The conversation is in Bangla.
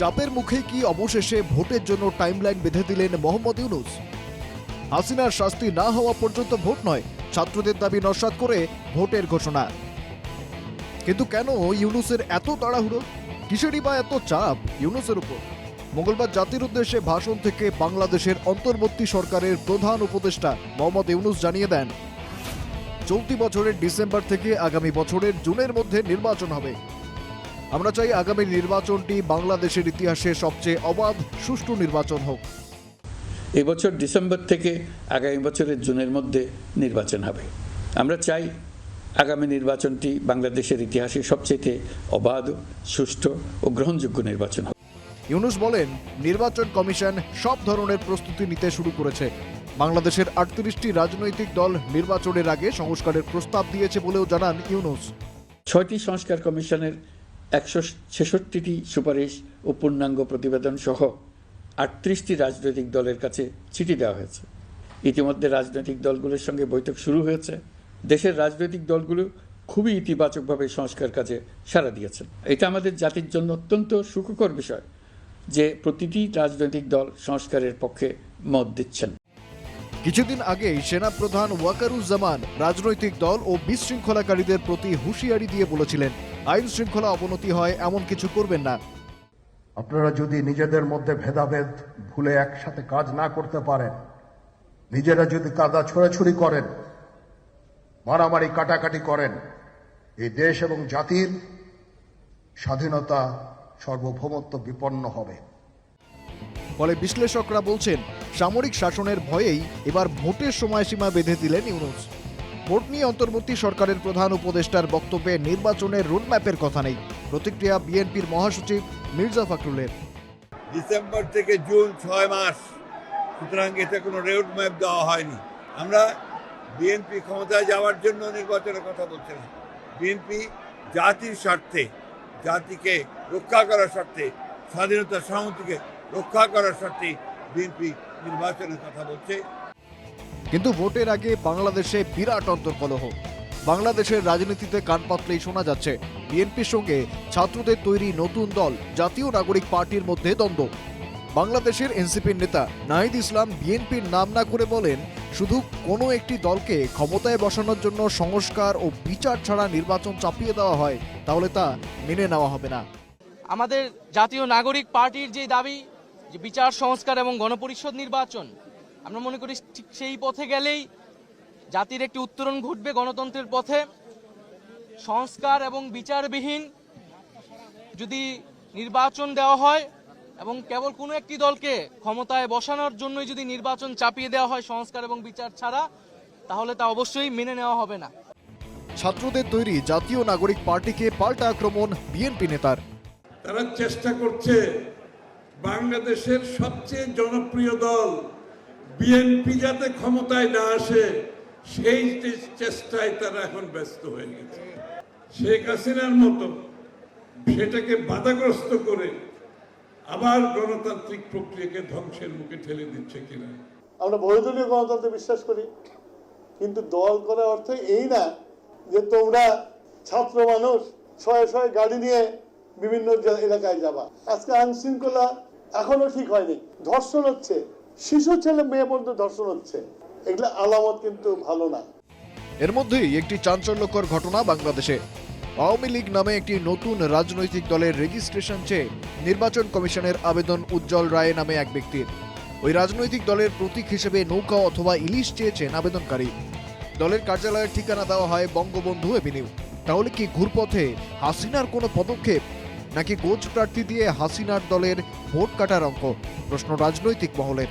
চাপের মুখে কি অবশেষে ভোটের জন্য টাইমলাইন বেঁধে দিলেন মোহাম্মদ ইউনুস? হাসিনার শাস্তি না হওয়া পর্যন্ত ভোট নয়, ছাত্রদের দাবি নস্বাত করে ভোটের ঘোষণা। কিন্তু কেন ইউনুসের এত তাড়াহুড়ো? কিসেরই বা এত চাপ ইউনুসের উপর? মঙ্গলবার জাতির উদ্দেশ্যে ভাষণ থেকে বাংলাদেশের অন্তর্বর্তী সরকারের প্রধান উপদেষ্টা মোহাম্মদ ইউনুস জানিয়ে দেন, চলতি বছরের ডিসেম্বর থেকে আগামী বছরের জুনের মধ্যে নির্বাচন হবে। আমরা চাই আগামী নির্বাচনটি বাংলাদেশের ইতিহাসে সবচেয়ে অবাধ সুষ্ঠু নির্বাচন হোক। এবছর ডিসেম্বর থেকে আগামী বছরের জুনের মধ্যে নির্বাচন হবে। আমরা চাই আগামী নির্বাচনটি বাংলাদেশের ইতিহাসে সবচেয়ে অবাধ সুষ্ঠু ও গ্রহণযোগ্য নির্বাচন হবে ইউনুস বলেন নির্বাচন কমিশন সব ধরনের প্রস্তুতি নিতে শুরু করেছে। বাংলাদেশের আটত্রিশটি রাজনৈতিক দল নির্বাচনের আগে সংস্কারের প্রস্তাব দিয়েছে বলেও জানান ইউনুস। ছয়টি সংস্কার কমিশনের একশো ছেষট্টিটি সুপারিশ ও পূর্ণাঙ্গ প্রতিবেদন সহ আটত্রিশটি রাজনৈতিক দলের কাছে চিঠি দেওয়া হয়েছে। ইতিমধ্যে রাজনৈতিক দলগুলোর সঙ্গে বৈঠক শুরু হয়েছে। দেশের রাজনৈতিক দলগুলো খুবই ইতিবাচকভাবে সংস্কার কাজে সাড়া দিয়েছেন। এটা আমাদের জাতির জন্য অত্যন্ত সুখকর বিষয় যে প্রতিটি রাজনৈতিক দল সংস্কারের পক্ষে মত দিচ্ছেন। কিছুদিন আগেই সেনাপ্রধান ওয়াকারুজ্জামান রাজনৈতিক দল ও বিশৃঙ্খলাকারীদের প্রতি হুঁশিয়ারি দিয়ে বলেছিলেন আইন শৃঙ্খলা অবনতি হয় এমন কিছু করবেন না। আপনারা যদি নিজেদের মধ্যে ভেদাভেদ ভুলে একসাথে কাজ না করতে পারেন নিজেরা যদি কাদা ছোড়াছুড়ি করেন মারামারি কাটাকাটি করেন এই দেশ এবং জাতির স্বাধীনতা সার্বভৌমত্ব বিপন্ন হবে। ফলে বিশ্লেষকরা বলছেন সামরিক শাসনের ভয়েই এবার ভোটের সময়সীমা বেঁধে দিলেন ইউনুস। ভোট নিয়ে অন্তর্বর্তী সরকারের প্রধান উপদেষ্টার বক্তব্যে নির্বাচনের রোডম্যাপের কথা নেই। প্রতিক্রিয়া বিএনপির মহাসচিব মির্জা ফখরুলের। ডিসেম্বর থেকে জুন ছয় মাস, সুতরাং এতে কোনো রোড ম্যাপ দেওয়া হয়নি। আমরা বিএনপি ক্ষমতায় যাওয়ার জন্য নির্বাচনের কথা বলছি না বিএনপি জাতির স্বার্থে, জাতিকে রক্ষা করার স্বার্থে, স্বাধীনতা সংহতিকে রক্ষা করার স্বার্থে বিএনপি নির্বাচনের কথা বলছে। কিন্তু ভোটের আগে বাংলাদেশে বিরাট অন্তর্কলহ বাংলাদেশের রাজনীতিতে কান পাতলেই শোনা যাচ্ছে, বিএনপির সঙ্গে ছাত্রদের তৈরি নতুন দল, জাতীয় নাগরিক পার্টির মধ্যে দ্বন্দ্ব। বাংলাদেশের এনসিপির নেতা নাহিদ ইসলাম বিএনপির নাম না করে বলেন, শুধু কোনো একটি দলকে ক্ষমতায় বসানোর জন্য সংস্কার ও বিচার ছাড়া নির্বাচন চাপিয়ে দেওয়া হয়, তাহলে তা মেনে নেওয়া হবে না। আমাদের জাতীয় নাগরিক পার্টির যে দাবি, যে বিচার, সংস্কার এবং গণপরিষদ নির্বাচন আমরা মনে করি ঠিক সেই পথে গেলেই জাতির একটি উত্তরণ ঘটবে গণতন্ত্রের পথে। সংস্কার এবং বিচারবিহীন যদি নির্বাচন দেওয়া হয় এবং কেবল কোনো একটি দলকে ক্ষমতায় বসানোর জন্যই যদি নির্বাচন চাপিয়ে দেওয়া হয় সংস্কার এবং বিচার ছাড়া তাহলে তা অবশ্যই মেনে নেওয়া হবে না। ছাত্রদের তৈরি জাতীয় নাগরিক পার্টিকে পাল্টা আক্রমণ বিএনপি নেতার। তারা চেষ্টা করছে বাংলাদেশের সবচেয়ে জনপ্রিয় দল বিএনপি যাতে ক্ষমতায় না আসে, সেই চেষ্টায় তারা এখন ব্যস্ত হয়ে গেছে। শেখ হাসিনার মতো সেটাকে বাধাগ্রস্ত করে আবার গণতান্ত্রিক প্রক্রিয়াকে ধ্বংসের মুখে ঠেলে দিচ্ছে কিনা? আমরা বহুদলীয় গণতন্ত্রে বিশ্বাস করি, কিন্তু দল করার অর্থ এই না যে তোমরা ছাত্র মানুষ, শয়ে শয়ে গাড়ি নিয়ে বিভিন্ন এলাকায় যাবা। আজকে আইন শৃঙ্খলা এখনও ঠিক হয়নি, ধর্ষণ হচ্ছে। শিশু ছেলে, মেয়ে পর্যন্ত ধর্ষণ হচ্ছে। এগুলো আলামত কিন্তু ভালো না। এর মধ্যেই একটি চাঞ্চল্যকর ঘটনা বাংলাদেশে। আওয়ামী লীগ নামে একটি নতুন রাজনৈতিক দলের রেজিস্ট্রেশন চেয়ে নির্বাচন কমিশনের আবেদন উজ্জ্বল রায় নামে এক ব্যক্তির। ওই রাজনৈতিক দলের প্রতীক হিসেবে নৌকা অথবা ইলিশ চেয়েছেন আবেদনকারী। দলের কার্যালয়ের ঠিকানা দেওয়া হয় বঙ্গবন্ধু এভিনিউ তাহলে কি ঘুরপথে হাসিনার কোনো পদক্ষেপ? নাকি গোজ প্রার্থী দিয়ে হাসিনার দলের ভোট কাটার অঙ্ক? প্রশ্ন রাজনৈতিক মহলের।